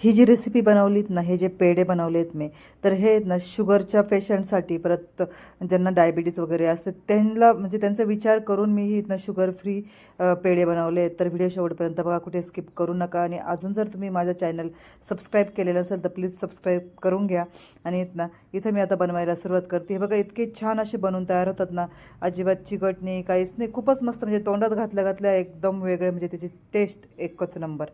ही जी recipe बनवलीत ना हे जे पेढे बनवलेत मी तर हे ना शुगरच्या पेशंटसाठी परत ज्यांना डायबिटीज वगैरे असते त्यांना म्हणजे त्यांचा विचार करून मी ही ना शुगर फ्री पेढे बनवले. आहेत तर व्हिडिओ शेवटपर्यंत बघा कुठे स्किप करू नका. आणि अजून जर तुम्ही माझं चॅनल सबस्क्राईब केलेलं असेल तर प्लीज सबस्क्राईब करून घ्या. आणि इथं ना इथं मी आता बनवायला सुरुवात करते. हे बघा इतके छान असे बनवून तयार होतात ना अजिबात चिकट नाही काहीच नाही. खूपच मस्त म्हणजे तोंडात घातल्या घातल्या एकदम वेगळे म्हणजे त्याची टेस्ट एकच नंबर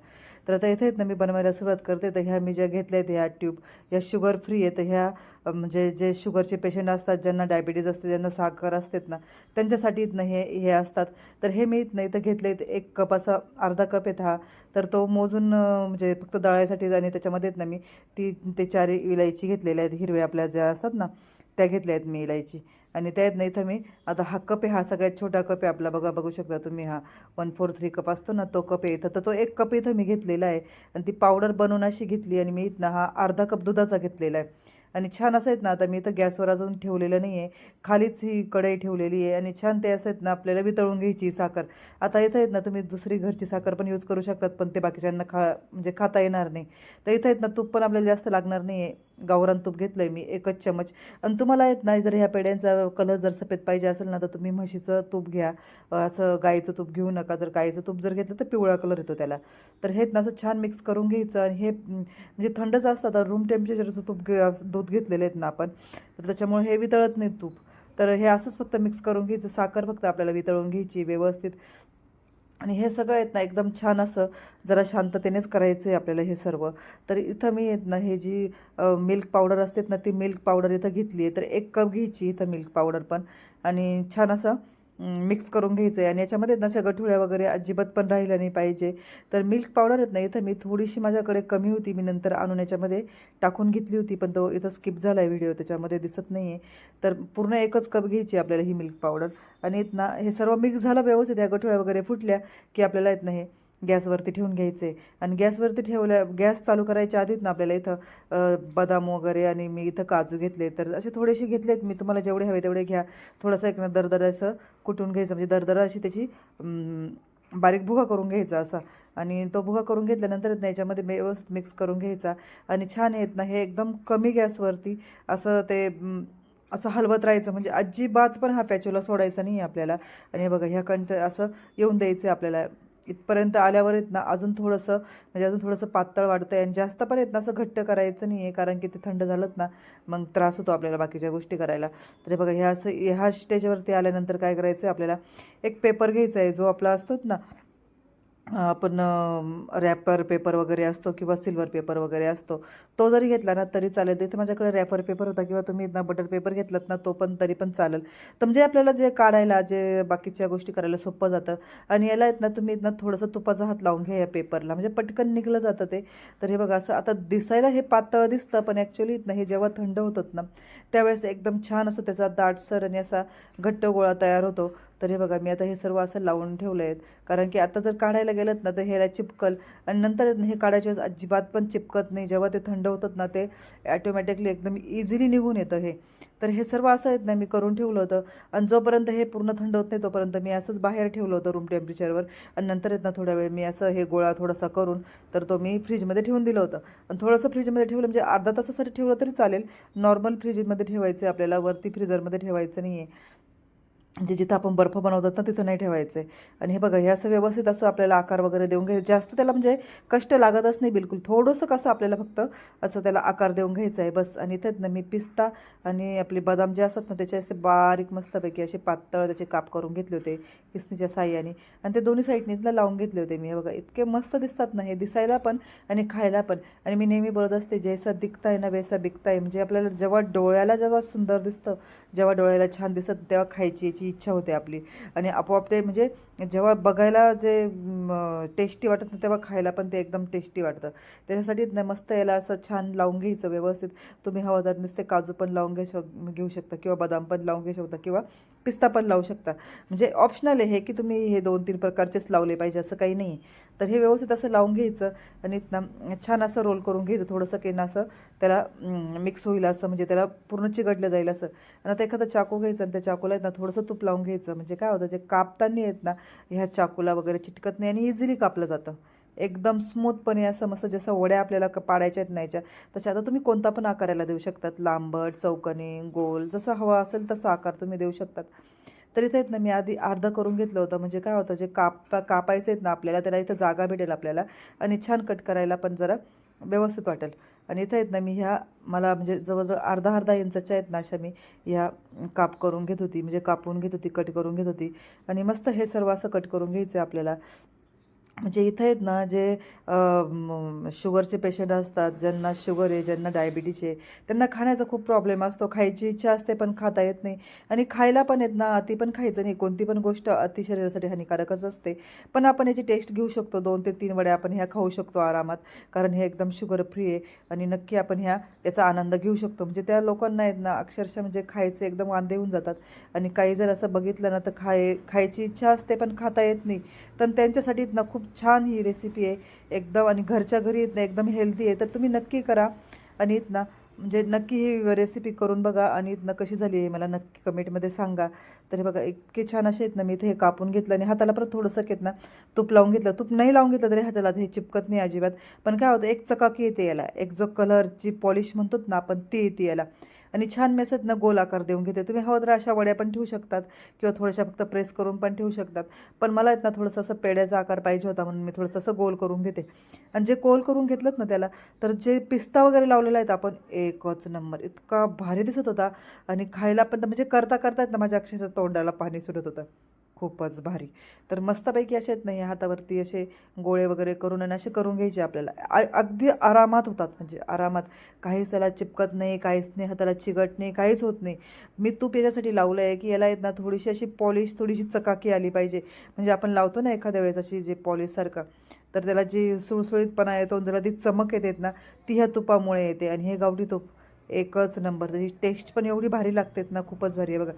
तर आता इथे ना मी बनवायला सुरुवात करते. तर ह्या मी ज्या घेतल्या आहेत ह्या ट्यूब या शुगर फ्री आहेत. ह्या म्हणजे जे शुगरचे पेशंट असतात ज्यांना डायबिटीज असते ज्यांना साखर असतात ना त्यांच्यासाठी इथनं हे हे असतात. तर हे मी इथनं इथं घेतले एक कप असा अर्धा कप आहेत हा. तर तो मोजून म्हणजे फक्त दळायसाठी आणि त्याच्यामध्ये ना मी ती ते चार इलायची घेतलेल्या आहेत. हिरव्या आपल्या ज्या असतात ना त्या घेतल्या आहेत मी इलायची. आणि त्यात नाही इथं मी आता हा कप आहे हा सगळ्यात छोटा कप आहे आपला बघा बघू शकता तुम्ही हा वन फोर थ्री कप असतो ना तो कप आहे. इथं तर तो एक कप इथं मी घेतलेला आहे. आणि ती पावडर बनवून अशी घेतली आणि मी इथनं हा अर्धा कप दुधाचा घेतलेला आहे. आणि छान असं आहेत ना आता मी इथं गॅसवर अजून ठेवलेलं नाही आहे खालीच ही कढई ठेवलेली आहे आणि छान ते असं आहेत ना आपल्याला वितळून घ्यायची साखर. आता इथं आहेत ना तुम्ही दुसरी घरची साखर पण यूज करू शकतात पण ते बाकीच्यांना खा म्हणजे खाता येणार नाही. तर इथं आहेत ना तूप पण आपल्याला जास्त लागणार नाही आहे गावरान तूप घेतलं आहे मी एकच चमच. आणि तुम्हाला येत नाही जर ह्या पेड्यांचा कलर जर सफेद पाहिजे असेल ना तर तुम्ही म्हशीचं तूप घ्या. असं गाईचं तूप घेऊ नका. जर गाईचं तूप जर घेतलं तर पिवळा कलर येतो त्याला. तर हे ना असं छान मिक्स करून घ्यायचं आणि हे म्हणजे थंडच असतं तर रूम टेम्परेचरचं तूप घे दूध घेतलेलं आहेत ना आपण तर त्याच्यामुळे हे वितळत नाही तूप. तर हे असंच फक्त मिक्स करून घ्यायचं. साखर फक्त आपल्याला वितळून घ्यायची व्यवस्थित. आणि हे सगळं आहेत ना एकदम छान असं जरा शांततेनेच करायचं आहे आपल्याला हे सर्व. तर इथं मी येत ना हे जी मिल्क पावडर असतात ना ती मिल्क पावडर इथं घेतली आहे. तर एक कप घ्यायची इथं मिल्क पावडर पण. आणि छान असं मिक्स करून घ्यायचं आहे आणि याच्यामध्ये ना अशा गठुळ्या वगैरे अजिबात पण राहिल्या नाही पाहिजे. तर मिल्क पावडर येत नाही इथं मी थोडीशी माझ्याकडे कमी होती. मी नंतर आणून याच्यामध्ये टाकून घेतली होती पण तो इथं स्किप झाला आहे व्हिडिओ त्याच्यामध्ये दिसत नाही आहे तर पूर्ण एकच कप घ्यायची आपल्याला ही मिल्क पावडर आणि इथं हे सर्व मिक्स झालं व्यवस्थित. या गठुळ्या वगैरे फुटल्या की आपल्याला येत हे गॅसवरती ठेवून घ्यायचे. आणि गॅसवरती ठेवल्या गॅस चालू करायच्या आधीच ना आपल्याला इथं बदाम वगैरे आणि मी इथं काजू घेतले. तर असे थोडेसे घेतलेत मी. तुम्हाला जेवढे हवे तेवढे घ्या. थोडंसं एक ना दरदर असं कुटून घ्यायचं. म्हणजे दरदरा अशी त्याची बारीक भुगा करून घ्यायचा असा. आणि तो भुगा करून घेतल्यानंतर याच्यामध्ये व्यवस्थित मिक्स करून घ्यायचा. आणि छान येत ना हे एकदम कमी गॅसवरती असं ते असं हलवत राहायचं. म्हणजे अजिबात पण हा पॅचोला सोडायचा नाही आहे आपल्याला. आणि हे बघा ह्या कंट असं येऊन द्यायचं आहे आपल्याला. इथपर्यंत आल्यावर आहेत ना अजून थोडंसं म्हणजे अजून थोडंसं पातळ वाढतं आहे आणि जास्त पण येत ना असं घट्ट करायचं नाही आहे कारण की ते थंड झालंच ना मग त्रास होतो आपल्याला बाकीच्या गोष्टी करायला. तर बघा ह्या असं ह्या स्टेजवरती आल्यानंतर काय करायचं आहे आपल्याला? एक पेपर घ्यायचा आहे जो आपला असतोच ना आपण रॅपर पेपर वगैरे असतो किंवा सिल्वर पेपर वगैरे असतो तो जरी घेतला ना तरी चालेल. तिथे माझ्याकडे रॅपर पेपर होता किंवा तुम्ही ना बटर पेपर घेतलात ना तो पण तरी पण चालेल. तर म्हणजे आपल्याला जे काढायला जे बाकीच्या गोष्टी करायला सोपं जातं आणि याला येत ना तुम्ही ना थोडंसं तुपाचा हात लावून घ्या या पेपरला म्हणजे पटकन निघलं जातं ते. तर हे बघा असं आता दिसायला हे पातळ दिसतं पण ॲक्च्युली ना हे जेव्हा थंड होतात ना त्यावेळेस एकदम छान असं त्याचा दाटसर आणि असा घट्ट गोळा तयार होतो. तर हे बघा मी आता हे सर्व असं लावून ठेवलं आहेत कारण की आता जर काढायला गेलं ना तर ह्याला चिपकल. आणि नंतर हे काढायच्या वेळेस अजिबात पण चिपकत नाही. जेव्हा ते थंड होतात ना ते ॲटोमॅटिकली एकदम इझिली निघून येतं हे. तर हे सर्व असं आहेत ना मी करून ठेवलं होतं. आणि जोपर्यंत हे पूर्ण थंड होत नाही तोपर्यंत मी असंच बाहेर ठेवलं होतं रूम टेम्परेचरवर आणि नंतर येत ना थोड्या वेळ मी असं हे गोळा थोडासा करून तर तो मी फ्रीजमध्ये ठेवून दिलं होतं. आणि थोडंसं फ्रीजमध्ये ठेवलं म्हणजे अर्धा तासासाठी ठेवलं तरी चालेल. नॉर्मल फ्रीजमध्ये ठेवायचं आहे आपल्याला वरती फ्रीजरमध्ये ठेवायचं नाही आहे म्हणजे जिथं आपण बर्फ बनवतात ना तिथं नाही ठेवायचं. आहे आणि हे बघा हे असं व्यवस्थित असं आपल्याला आकार वगैरे देऊन घ्यायचं. जास्त त्याला म्हणजे कष्ट लागतच नाही बिलकुल. थोडंसं कसं आपल्याला फक्त असं त्याला आकार देऊन घ्यायचं आहे. बस. आणि इथेच ना मी पिस्ता आणि आपले बदाम जे असतात ना त्याचे असे बारीक मस्तपैकी असे पातळ त्याचे काप करून घेतले होते किसणीच्या साह्याने. आणि ते दोन्ही साईडने इथलं लावून घेतले होते मी. हे बघा इतके मस्त दिसतात ना हे दिसायला पण आणि खायला पण. आणि मी नेहमी बोलत असते जैसा दिखताय ना वैसा बिकताय म्हणजे आपल्याला जेव्हा डोळ्याला जेव्हा सुंदर दिसतं जेव्हा डोळ्याला छान दिसतं तेव्हा खायची याची इच्छा होते आपली. आणि आपोआप ते म्हणजे जेव्हा बघायला जे टेस्टी वाटत ना तेव्हा खायला पण ते एकदम टेस्टी वाटतं. त्याच्यासाठी ना मस्त याला असं छान लावून घ्यायचं व्यवस्थित. तुम्ही हवं तर नुसते काजू पण लावून घे शक घेऊ शकता किंवा बदाम पण लावून घेऊ शकता किंवा पिस्ता पण लावू शकता. म्हणजे ऑप्शनल आहे हे की तुम्ही हे दोन तीन प्रकारचेच लावले पाहिजे असं काही नाही तर हे व्यवस्थित असं लावून घ्यायचं आणि छान असं रोल करून घ्यायचं. थोडंसं केनं ना असं त्याला मिक्स होईल असं. म्हणजे त्याला पूर्ण चिकटलं जाईल असं. आणि आता एखादा चाकू घ्यायचं आणि त्या चाकूला आहेत ना थोडंसं तूप लावून घ्यायचं. म्हणजे काय होतं जे कापताना येत ना ह्या चाकूला वगैरे चिटकत नाही आणि इझिली कापलं जातं. एकदम स्मूथपणे असं मस्त जसं वड्या आपल्याला क- पाडायच्या आहेत नाहीच्या तशा आता तुम्ही कोणता पण आकाराला देऊ शकतात. लांबट चौकनी गोल जसं हवा असेल तसा आकार तुम्ही देऊ शकतात. तर इथे आहेत ना मी आधी अर्ध करून घेतलं होतं. म्हणजे काय होतं जे काप कापायचे आहेत ना आपल्याला त्याला इथं जागा भेटेल आपल्याला आणि छान कट करायला पण जरा व्यवस्थित वाटेल. आणि इथं आहेत ना मी ह्या मला म्हणजे जवळजवळ अर्धा अर्धा इंचाच्या आहेत ना अशा मी ह्या काप करून घेत होती. म्हणजे कापून घेत होती कट करून घेत होती. आणि मस्त हे सर्व असं कट करून घ्यायचं आहे आपल्याला. म्हणजे इथं आहेत ना जे शुगरचे पेशंट असतात ज्यांना शुगर आहे ज्यांना डायबिटीज आहे त्यांना खाण्याचा खूप प्रॉब्लेम असतो. खायची इच्छा असते पण खाता येत नाही. आणि खायला पण येत ना अति पण खायचं नाही. कोणती पण गोष्ट अति शरीरासाठी हानिकारकच असते. पण आपण याची टेस्ट घेऊ शकतो. दोन ते तीन वड्या आपण ह्या खाऊ शकतो आरामात कारण हे एकदम शुगर फ्री आहे. आणि नक्की आपण ह्या याचा आनंद घेऊ शकतो. म्हणजे त्या लोकांना आहेत ना अक्षरशः म्हणजे खायचे एकदम वांदे होऊन जातात. आणि काही जर असं बघितलं ना तर खाय खायची इच्छा असते पण खाता येत नाही. तर त्यांच्यासाठी ना खूप छान ही रेसिपी आहे. एकदम आणि घरच्या घरी येत ना एकदम हेल्दी आहे. तर तुम्ही नक्की करा. आणि आहेत ना म्हणजे नक्की ही रेसिपी करून बघा. आणि इथनं कशी झाली आहे मला नक्की कमेंटमध्ये सांगा. तर हे बघा इतके छान असे आहेत ना मी इथे हे कापून घेतलं आणि हाताला परत थोडंसं घेत ना तूप लावून घेतलं. तूप नाही लावून घेतलं तरी हाताला हे चिपकत नाही अजिबात. पण काय होतं एक चकाकी येते याला. एक जो कलर जी पॉलिश म्हणतोच ना आपण ती येते याला. आणि छान मेसेज ना गोल आकार देऊन घेते. तुम्ही हवं तर अशा वड्या पण ठेवू शकतात किंवा थोड्याशा फक्त प्रेस करून पण ठेवू शकतात. पण मला आहेत ना थोडंसं असं पेड्याचा आकार पाहिजे होता म्हणून मी थोडंसं असं गोल करून घेते. आणि जे गोल करून घेतलं ना त्याला तर जे पिस्ता वगैरे लावलेला आहेत आपण एकच नंबर इतका भारी दिसत होता. आणि खायला पण म्हणजे करता करता आहेत ना माझ्या अक्षरशः तोंडाला पाणी सुटत होतं. खूपच भारी. तर मस्तपैकी असे आहेत नाही हातावरती असे गोळे वगैरे करून आणि असे करून घ्यायचे आपल्याला. अगदी आरामात होतात म्हणजे आरामात. काहीच त्याला चिपकत नाही काहीच नाही हाताला चिकट नाही काहीच होत नाही. मी तूप याच्यासाठी लावलं आहे की याला येत ना थोडीशी अशी पॉलिश थोडीशी चकाकी आली पाहिजे. म्हणजे आपण लावतो ना एखाद्या वेळेस अशी जे पॉलिशसारखं तर त्याला जी सुळसुळीतपणा येतो त्याला ती चमक येते ना ती ह्या तुपामुळे येते. आणि हे गावठी तूप एकच नंबर. त्याची टेस्ट पण एवढी भारी लागतेत ना खूपच भारी आहे बघा.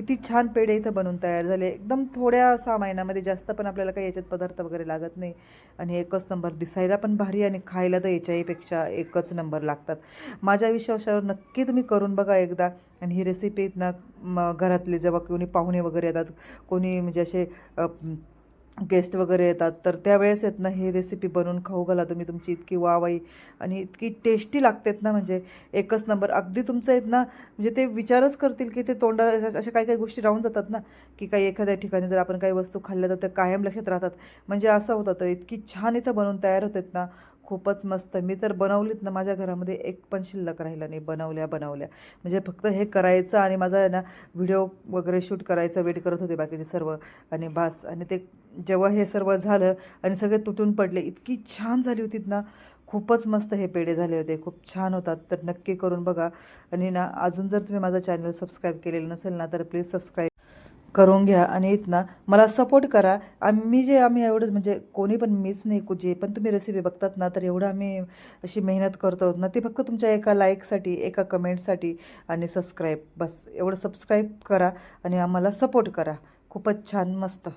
किती छान पेढे इथं बनवून तयार झाले. एकदम थोड्या सामानामध्ये जास्त पण आपल्याला काही याच्यात पदार्थ वगैरे लागत नाही. आणि एकच नंबर दिसायला पण भारी आणि खायला तर याच्याहीपेक्षा एकच नंबर लागतात. माझ्या विश्वासावर नक्की तुम्ही करून बघा एकदा. आणि ही रेसिपी इथनं घरातले जेव्हा कोणी पाहुणे वगैरे येतात कोणी म्हणजे असे गेस्ट वगैरे येतात तर त्यावेळेस आहेत ना हे रेसिपी बनवून खाऊ घाला तुम्ही तुमची इतकी वावाई आणि इतकी टेस्टी लागतेत ना म्हणजे एकच नंबर अगदी तुमचं आहेत ना म्हणजे ते विचारच करतील की ते तोंडा अशा काही काही गोष्टी राहून जातात ना की काही एखाद्या ठिकाणी जर आपण काही वस्तू खाल्ल्या तर त्या कायम लक्षात राहतात. म्हणजे असं होतं तर इतकी छान इथं बनवून तयार होतात ना खूपच मस्त. मी तर बनवलीत ना माझ्या घरामध्ये एक पण शिल्लक राहिला नाही. बनवल्या बनवल्या. म्हणजे फक्त हे करायचं आणि माझा आहे ना व्हिडिओ वगैरे शूट करायचं वेट करत होते बाकीचे सर्व आणि बास. आणि ते जेव्हा हे सर्व झालं आणि सगळे तुटून पडले इतकी छान झाली होती ना. खूपच मस्त हे पेढे झाले होते. खूप छान होतात. तर नक्की करून बघा. आणि ना अजून जर तुम्ही माझा चॅनल सबस्क्राईब केलेलं नसेल ना तर प्लीज सबस्क्राईब करून घ्या आणि इथनं मला सपोर्ट करा. आम्ही जे आम्ही एवढं म्हणजे कोणी पण मीच नाही कु- जे पण तुम्ही रेसिपी बघतात ना तर एवढं आम्ही अशी मेहनत करतो ना ती फक्त तुमच्या एका लाईकसाठी एका कमेंटसाठी आणि सबस्क्राईब बस एवढं सबस्क्राईब करा आणि आम्हाला सपोर्ट करा. खूपच छान मस्त.